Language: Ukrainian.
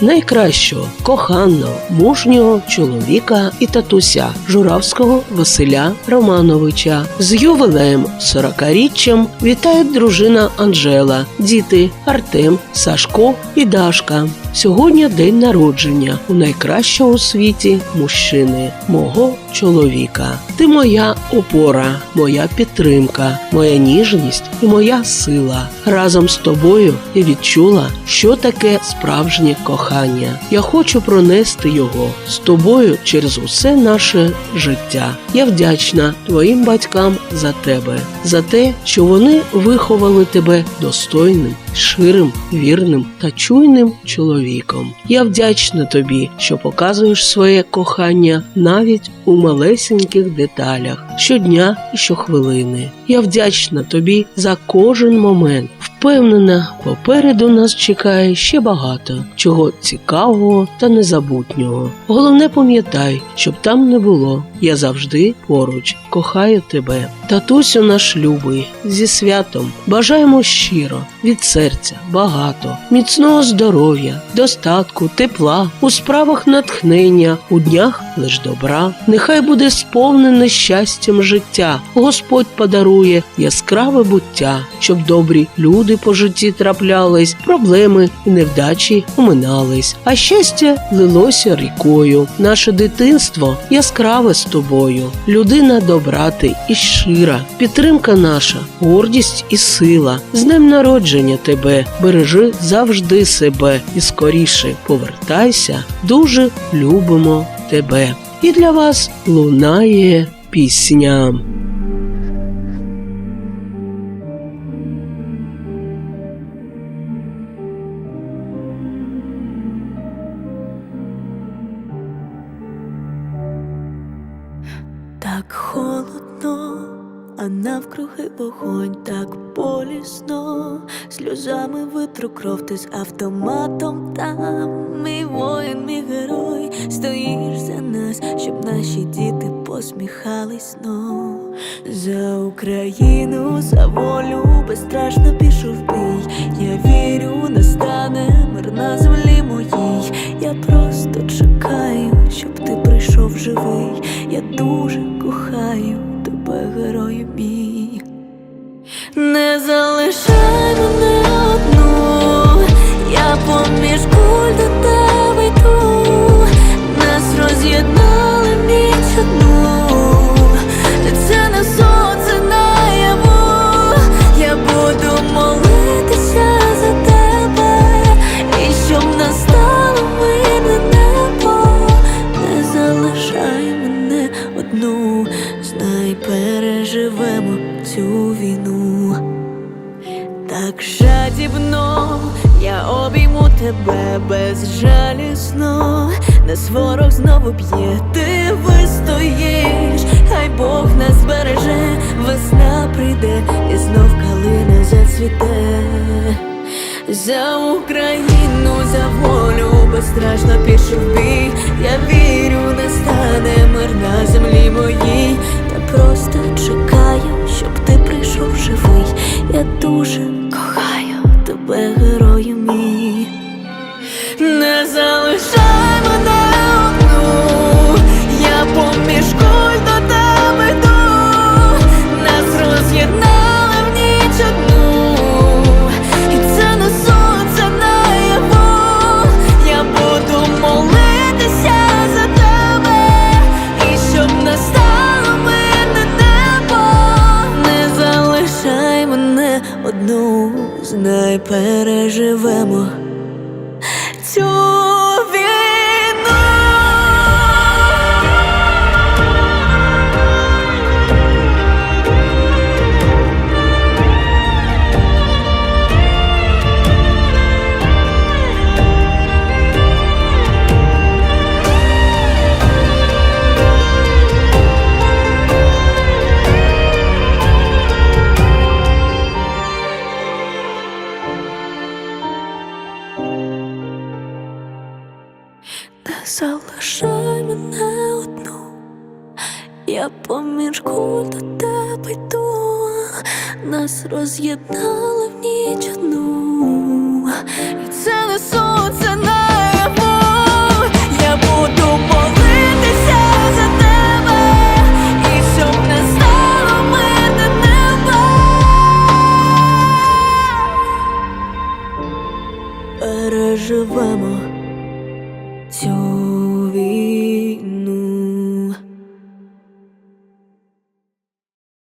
найкращого, коханого, мужнього чоловіка і татуся Журавського Василя Романовича. З ювілеєм 40-річчям вітають дружина Анжела, діти Артем, Сашко і Дашка. Сьогодні день народження у найкращого у світі мужчини, мого чоловіка. Ти моя опора, моя підтримка, моя ніжність і моя сила. Разом з тобою я відчула, що таке справжнє кохання. Я хочу пронести його з тобою через усе наше життя. Я вдячна твоїм батькам за тебе, за те, що вони виховали тебе достойним, ширим, вірним та чуйним чоловіком. Я вдячна тобі, що показуєш своє кохання навіть у малесеньких деталях щодня і щохвилини. Я вдячна тобі за кожен момент. Впевнена, попереду нас чекає ще багато чого цікавого та незабутнього. Головне пам'ятай, щоб там не було. Я завжди поруч, кохаю тебе. Татусю наш любий, зі святом бажаємо щиро, від серця, багато, міцного здоров'я, достатку, тепла, у справах натхнення, у днях лиш добра. Нехай буде сповнене щастям життя. Господь подарує яскраве буття, щоб добрі люди по житті траплялись, проблеми і невдачі оминались, а щастя лилося рікою. Наше дитинство яскраве з тобою, людина добра ти і щира, підтримка наша, гордість і сила. З днем народження тебе бережи завжди себе і скоріше повертайся. Дуже любимо тебе. І для вас лунає пісня. Так холодно, а навкруги вогонь, так болісно, сльозами витру кров ти з автоматом там. Мій воїн, мій герой, стоїш за нас, щоб наші діти посміхались знов. За Україну, за волю, безстрашно пішов бій. Я вірю, настане мир на землі моїй. Я просто чекаю, щоб ти прийшов живий. Я дуже кохаю тебе, герою мій. Жадібно я обійму тебе безжалісно, нас ворог знову б'є, ти вистоїш, хай Бог нас береже, весна прийде і знов калина зацвіте. За Україну, за волю безстрашно пішов бій. Я вірю, настане мир на землі моїй. Я просто чекаю, щоб ти прийшов живий. Я дуже тебе, герою мій. Переживемо. Цю залишай мене одну, я поміж, до тебе йду, нас роз'єднали в ніч одну. І це не сонце небо, я буду молитися за тебе, і щоб не стало мене неба. Переживемо.